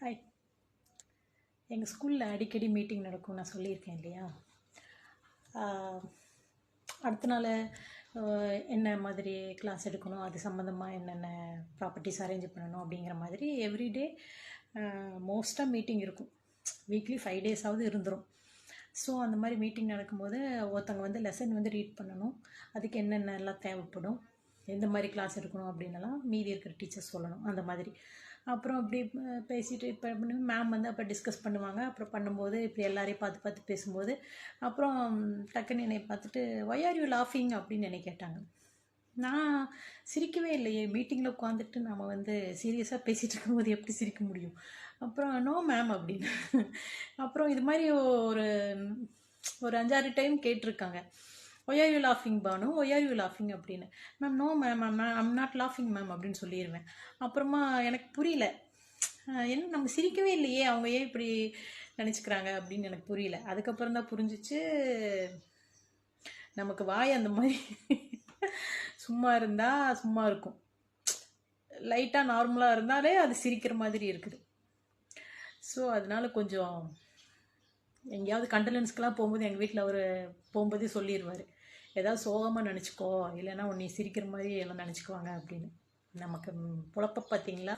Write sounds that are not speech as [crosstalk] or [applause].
Hi எங்கள் ஸ்கூலில் அடிக்கடி மீட்டிங் நடக்கும் நான் சொல்லியிருக்கேன் இல்லையா? அடுத்த நாள் என்ன மாதிரி கிளாஸ் எடுக்கணும்? அது சம்மந்தமாக என்னென்ன ப்ராப்பர்ட்டிஸ் அரேஞ்ச் பண்ணணும் அப்படிங்கிற மாதிரி எவ்ரிடே மோஸ்ட்டாக மீட்டிங் இருக்கும். வீக்லி ஃபைவ் டேஸாவது இருந்துடும் ஸோ அந்த மாதிரி மீட்டிங் நடக்கும்போது ஒருத்தவங்க வந்து லெசன் வந்து ரீட் பண்ணணும். அதுக்கு என்னென்ன எல்லாம் தேவைப்படும்? எந்த மாதிரி கிளாஸ் எடுக்கணும் அப்படின்னலாம் மீதி இருக்கிற டீச்சர்ஸ் சொல்லணும் அந்த மாதிரி. அப்புறம் அப்படி பேசிட்டு இப்போ மேம் வந்து அப்போ டிஸ்கஸ் பண்ணுவாங்க. அப்புறம் பண்ணும்போது இப்படி எல்லாரையும் பார்த்து பார்த்து பேசும்போது அப்புறம் டக்குன்னு என்னை பார்த்துட்டு ஒய் ஆர் யூ லாஃபிங் அப்படின்னு என்னை கேட்டாங்க. நான் சிரிக்கவே இல்லையே. மீட்டிங்கில் உட்காந்துட்டு நாம் வந்து சீரியஸாக பேசிகிட்டு இருக்கும்போது எப்படி சிரிக்க முடியும்? அப்புறம் நோ மேம் அப்படின்னு. அப்புறம் இது மாதிரி ஒரு ஒரு அஞ்சாறு டைம் கேட்டிருக்காங்க. Y are you லாஃபிங் Banu Y are you லாஃபிங் அப்படின்னு. Ma'am no ma'am ma'am I'm not லாஃபிங் ma'am அப்படின்னு சொல்லிடுவேன் அப்புறமா எனக்கு புரியல. என்ன நம்ம சிரிக்கவே இல்லையே? அவங்க ஏன் இப்படி நினச்சிக்கிறாங்க? அப்படின்னு எனக்கு புரியல. அதுக்கப்புறம் தான் புரிஞ்சிச்சு நமக்கு வாய் அந்த மாதிரி [laughs] சும்மா இருந்தால் சும்மா இருக்கும். லைட்டாக நார்மலாக இருந்தாலே அது சிரிக்கிற மாதிரி இருக்குது. ஸோ அதனால கொஞ்சம் எங்கேயாவது கண்டலன்ஸ்க்கெலாம் போகும்போது எங்கள் வீட்டில் அவர் போகும்போதே சொல்லிடுவார் ஏதாவது சோகமாக நினச்சிக்கோ இல்லைன்னா உன்னை சிரிக்கிற மாதிரி எல்லாம் நினச்சிக்குவாங்க அப்படின்னு. நமக்கு புழப்ப பார்த்தீங்களா?